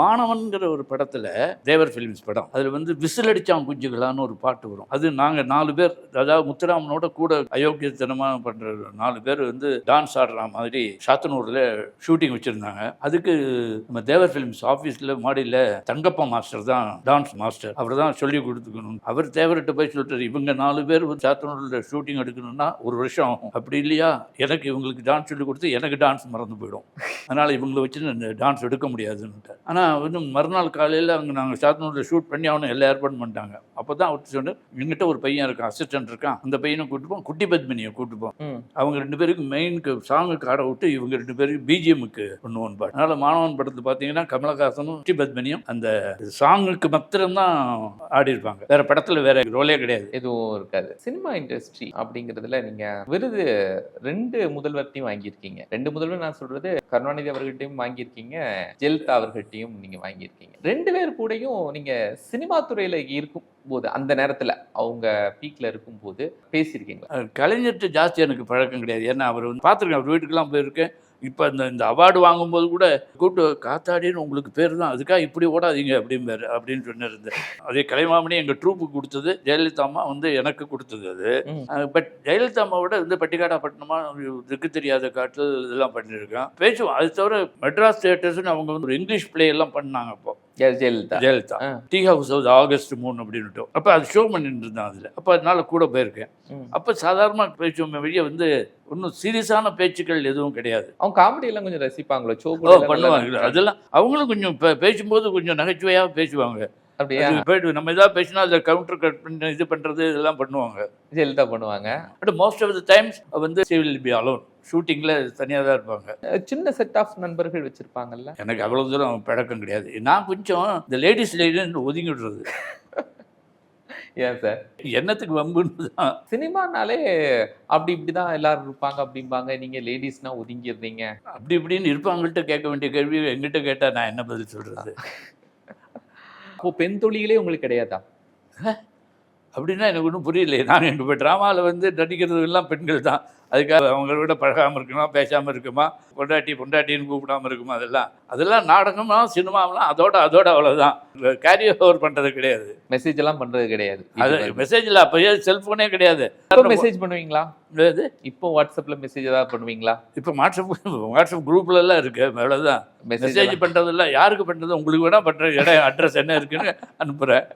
மாணவன்கிற ஒரு படத்தில் தேவர் ஃபிலிம்ஸ் படம். அதில் வந்து விசில் அடிச்சான் குஞ்சுகளான்னு ஒரு பாட்டு வரும். அது நாங்கள் நாலு பேர் அதாவது முத்துராமனோட கூட அயோக்கியத்தனமாக பண்ணுற நாலு பேர் வந்து டான்ஸ் ஆடுற மாதிரி சாத்தனூரில் ஷூட்டிங் வச்சுருந்தாங்க. அதுக்கு நம்ம தேவர் ஃபிலிம்ஸ் ஆஃபீஸில் மாடியில் தங்கப்பா மாஸ்டர் தான் டான்ஸ் மாஸ்டர் அவர் தான் சொல்லி கொடுத்துக்கணும். அவர் தேவர்கிட்ட போய் சொல்லிட்டு இவங்க நாலு பேர் வந்து சாத்தனூரில் ஷூட்டிங் எடுக்கணும்னா ஒரு வருஷம். ஆகும் அப்படி இல்லையா? எனக்கு இவங்களுக்கு டான்ஸ் சொல்லி கொடுத்து எனக்கு டான்ஸ் மறந்து போயிடும். அதனால் இவங்களை வச்சு டான்ஸ் எடுக்க முடியாதுன்ட்டு ஆனால் வந்து மறுநாள் காலையில் அங்கே நாங்கள் சாத்தனூரில் ஷூட் பண்ணி அவனை எல்லாம் ஏற்பாடு பண்ணிட்டாங்க. அப்போ தான் அவர் சொன்னார் எங்கிட்ட ஒரு பையன் இருக்கான் அசிஸ்டன்ட் இருக்கான். அந்த பையனை கூட்டு போம் குட்டி பத்மினியை கூட்டு போம் ம். அவங்க ரெண்டு பேருக்கு மெயினுக்கு சாங்குக்கு ஆட விட்டு இவங்க ரெண்டு பேருக்கு பிஜிஎம்முக்கு பண்ணுவோம் பாட்டு. அதனால் மாணவன் படத்தில் பார்த்தீங்கன்னா கமலஹாசனும் குட்டி பத்மினியும் அந்த சாங்குக்கு மாத்திரம்தான் ஆடி இருப்பாங்க. வேற படத்தில் வேற ரோலே கிடையாது. எதுவும் இருக்காது. சினிமா இண்டஸ்ட்ரி அப்படிங்கிறதுல நீங்க விருது ரெண்டு முதல்வர்கிட்டையும் வாங்கியிருக்கீங்க. ரெண்டு முதல்வர் நான் சொல்றது கருணாநிதி அவர்கள்ட்டையும் வாங்கியிருக்கீங்க ஜெயலலிதா அவர்கள்ட்டையும் நீங்க வாங்கியிருக்கீங்க. ரெண்டு பேர் கூடயும் நீங்க சினிமா துறையில இருக்கும் போது அந்த நேரத்துல அவங்க பீக்ல இருக்கும் போது பேசியிருக்கீங்களா கலைஞர்கிட்ட ஜாஸ்தி எனக்கு பழக்கம் கிடையாது. ஏன்னா அவர் வந்து பார்த்துருக்கேன் அவர் வீட்டுக்கெல்லாம் போயிருக்கேன். இப்போ இந்த இந்த அவார்டு வாங்கும்போது கூட கூப்பிட்டு காத்தாடின்னு உங்களுக்கு பேர் தான். அதுக்காக இப்படி ஓடாதீங்க அப்படிம்பாரு அப்படின்னு சொன்னிருந்தேன் அதே கலைமாமணி எங்கள் ட்ரூப்புக்கு கொடுத்தது ஜெயலலிதா அம்மா வந்து எனக்கு கொடுத்தது அது. பட் ஜெயலலிதா அம்மாவோட வந்து பட்டிக்காடா பட்டினமா திக்கு தெரியாத காட்டில் இதெல்லாம் பண்ணியிருக்கேன். பேசுவோம் அது தவிர மெட்ராஸ் தியேட்டர்ஸ்னு அவங்க வந்து ஒரு இங்கிலீஷ் பிளே எல்லாம் பண்ணாங்க அப்போ. Jayalalithaa Jayalalithaa. Tea house house August மூணு அப்படின்ட்டு அப்போ அது ஷோ பண்ணிட்டு இருந்தான் அதில். அப்போ அதனால கூட போயிருக்கேன். அப்போ சாதாரணமாக பேசுவோம் வெளியே வந்து ஒன்றும் சீரியஸான பேச்சுக்கள் எதுவும் கிடையாது. அவங்க காமெடி எல்லாம் கொஞ்சம் ரசிப்பாங்களோ சோ ஓ பண்ணுவாங்க. அதெல்லாம் அவங்களும் கொஞ்சம் பேசும்போது கொஞ்சம் நகைச்சுவையாக பேசுவாங்க. அப்படியா? போயிட்டு நம்ம ஏதாவது பேசினா அதை கவுண்டர் கட் பண்ணி இது பண்ணுறது இதெல்லாம் பண்ணுவாங்க. ஜெயலலிதா பண்ணுவாங்க. But most of the times வந்து வில் பி அலோன் ஷூட்டிங்கில் தனியாக தான் இருப்பாங்க. சின்ன செட் ஆஃப் நண்பர்கள் வச்சிருப்பாங்கல்ல? எனக்கு அவ்வளோ தூரம் பழக்கம் கிடையாது. நான் கொஞ்சம் இந்த லேடிஸ் லேடின்னு ஒதுங்கி விடுறது. ஏன் சார் என்னத்துக்கு வம்புன்னு தான். சினிமானாலே அப்படி இப்படிதான் எல்லாரும் இருப்பாங்க அப்படிம்பாங்க. நீங்க லேடிஸ்னா ஒதுங்கிடுறீங்க. அப்படி இப்படின்னு இருப்பாங்கள்ட்ட கேட்க வேண்டிய கேள்வி எங்கிட்ட கேட்டால் நான் என்ன பதில் சொல்கிறது அப்போ பெண் தொழிலே உங்களுக்கு கிடையாதா? அப்படின்னா எனக்கு ஒன்றும் புரியலையே. நான் இப்போ ட்ராமாவில் வந்து நடிக்கிறது எல்லாம் பெண்கள் தான். அதுக்காக அவங்களோட பழகாமல் இருக்குமா பேசாமல் இருக்குமா பொண்டாட்டி பொண்டாட்டின்னு கூப்பிடாம இருக்குமா அதெல்லாம். அதெல்லாம் நாடகமா சினிமாவெலாம் அதோட அதோட அவ்வளோதான் கேரி ஓவர் பண்ணுறது கிடையாது. மெசேஜ் எல்லாம் பண்றது கிடையாது. அது மெசேஜில் அப்போயே செல்ஃபோனே கிடையாது. மெசேஜ் பண்ணுவீங்களா? இது இப்போ வாட்ஸ்அப்ல மெசேஜ் ஏதாவது பண்ணுவீங்களா? இப்போ வாட்ஸ்அப் வாட்ஸ்அப் குரூப்ல எல்லாம் இருக்கு. அவ்வளோதான் மெசேஜ் மெசேஜ் பண்ணுறதெல்லாம் யாருக்கு பண்ணுறது உங்களுக்கு வேணால் பண்ணுற இடம் அட்ரஸ் என்ன இருக்குன்னு அனுப்புகிறேன்